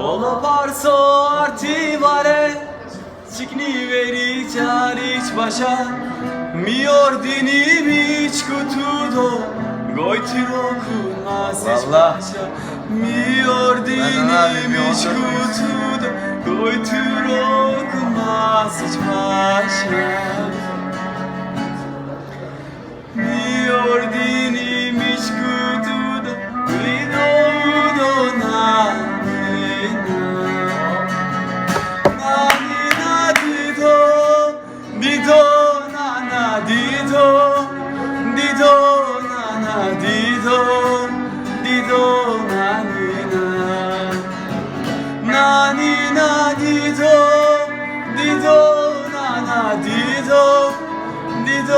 Arso artivare Cikni veri çariç başa. Mi ordini miç kutudo Goytiro Vallahi. başa. Mi ordini Ben abi, bir miç orada- kutudo Goytiro kunmaz hiç başa. Mi ordini না দিজ দিজ না না দিজ দিজ